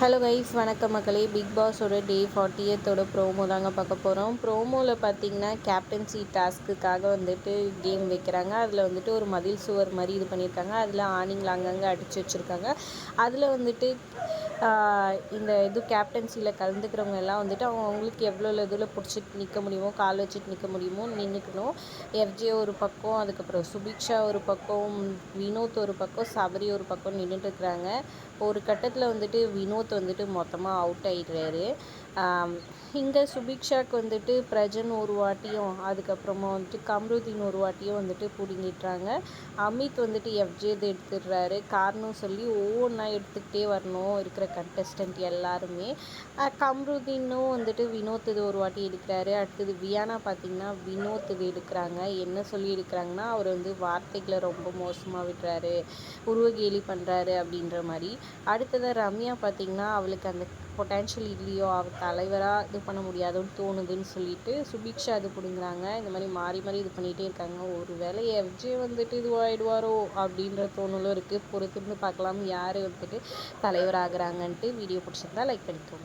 Hello guys வணக்கம் மக்களே. Big பாஸோட டே ஃபார்ட்டியத்தோட promo தாங்க பார்க்க போகிறோம் ப்ரோமோவில் பார்த்தீங்கன்னா கேப்டன்சி டாஸ்க்குக்காக வந்துட்டு கேம் வைக்கிறாங்க. அதில் வந்துட்டு ஒரு மதில் சுவர் மாதிரி இது பண்ணியிருக்காங்க. அதில் ஆணிங்களை அங்கங்கே அடித்து வச்சுருக்காங்க. அதில் வந்துட்டு இந்த இது கேப்டன்சியில் கலந்துக்கிறவங்க எல்லாம் வந்துட்டு அவங்க அவங்களுக்கு எவ்வளோ இதில் பிடிச்சிட்டு நிற்க முடியுமோ கால் வச்சுட்டு நிற்க முடியுமோ நின்றுக்கணும் எஃப்ஜே ஒரு பக்கம் அதுக்கப்புறம் சுபிக்ஷா ஒரு பக்கம் வினோத் ஒரு பக்கம் சபரி ஒரு பக்கம் நின்றுட்டு இருக்கிறாங்க. ஒரு கட்டத்தில் வந்துட்டு வினோத் வந்துட்டு மொத்தமாக அவுட் ஆகிடுறாரு இங்கே சுபிக்ஷாக்கு வந்துட்டு பிரஜன் ஒரு வாட்டியும் அதுக்கப்புறமா வந்துட்டு கம்ருதீன் ஒரு வாட்டியும் வந்துட்டு பிடுங்கிட்டுறாங்க அமித் வந்துட்டு எஃப்ஜேது எடுத்துடுறாரு. காரணம் சொல்லி ஒவ்வொன்றா எடுத்துக்கிட்டே வரணும். இருக்கிற கண்டஸ்டன்ட் எல்லாருமே. கம்ருதீனும் வந்துட்டு வினோத் இது ஒரு வாட்டி எடுக்கிறாரு. அடுத்தது வியானா பார்த்தீங்கன்னா வினோத் இது எடுக்கிறாங்க. என்ன சொல்லி எடுக்கிறாங்கன்னா அவர் வந்து வார்த்தைகளை ரொம்ப மோசமாக விடுறாரு. உருவகேலி பண்ணுறாரு அப்படின்ற மாதிரி. அடுத்ததாக ரம்யா பார்த்தீங்கன்னா அவளுக்கு அந்த பொட்டான்ஷியல் இல்லையோ அவள் தலைவராக இது பண்ண முடியாதோன்னு தோணுதுன்னு சொல்லிட்டு சுபிக்ஷா இது பிடுங்குறாங்க. இந்த மாதிரி மாறி மாறி இது பண்ணிகிட்டே இருக்காங்க. ஒரு வேலை எஃப்ஜே வந்துட்டு இதுவாகிடுவாரோ அப்படின்ற தோணலும் இருக்குது பொறுத்திருந்து பார்க்கலாம். யார் வந்துட்டு தலைவராகிறாங்கன்ட்டு வீடியோ பிடிச்சிருந்தா லைக் பண்ணிக்கோங்க.